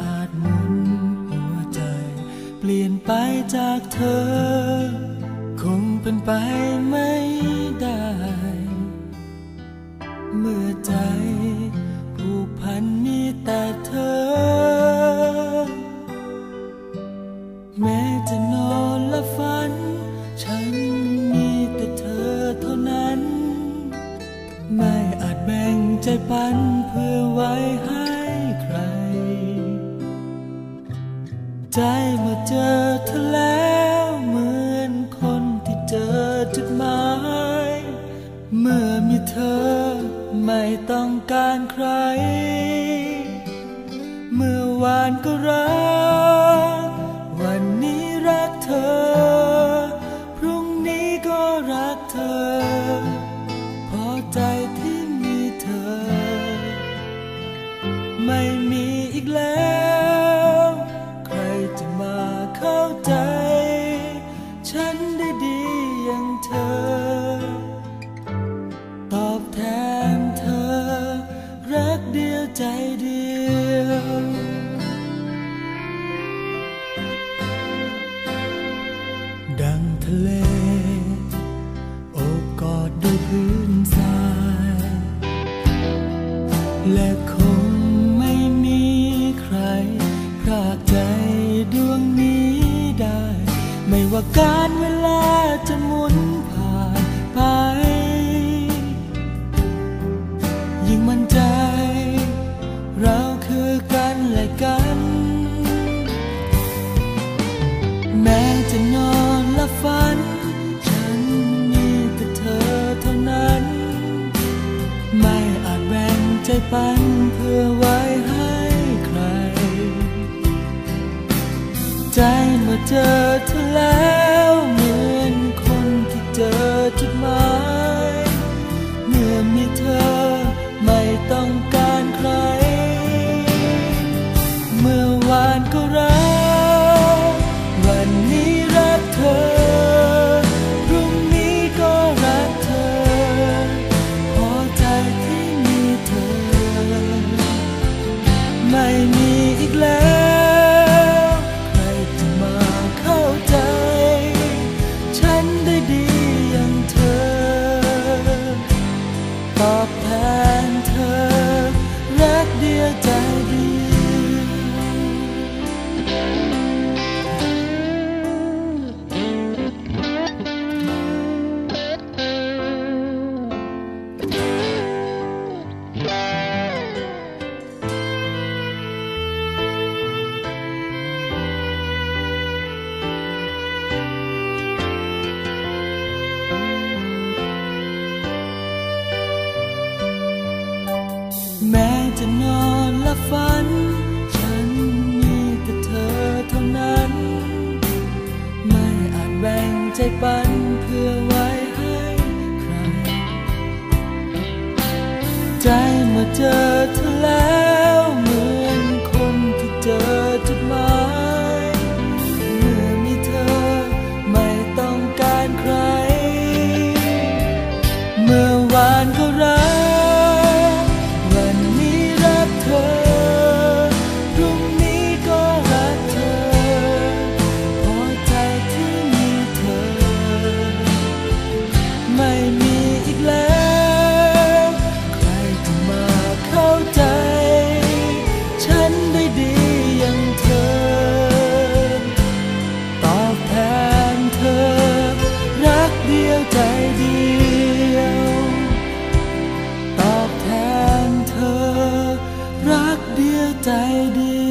อาจหมุนหัวใจ เปลี่ยนไปจากเธอ คงเป็นไปไม่ได้ เมื่อใจผูกพันมีแต่เธอ แม้จะนอนและฝัน ฉันมีแต่เธอเท่านั้น ไม่อาจแบ่งใจปันเพื่อไว้ให้ ใจเมื่อเจอเธอแล้วเหมือนคนที่เจอจุดหมาย เมื่อมีเธอไม่ต้องการใคร เมื่อวานก็รัก ยงเธอ ตอบแทนเธอ รักเดียวใจเดียวดังทะเล ไม่ว่าการเวลาจะหมุนผ่านไป ยิ่งมั่นใจ เราคือกันและกัน แม้จะนอนและฝัน ฉันมีแต่เธอเท่านั้น ไม่อาจแบ่งใจปันเพื่อไว้ให้ใคร ใจ เมื่อเจอเธอแล้ว ต ฝัน ฉันมีแต่เธอเท่านั้น ไม่อาจแบ่งใจปันเพื่อไว้ให้ใคร ใจเมื่อเจอ รักเดียวใจเดียว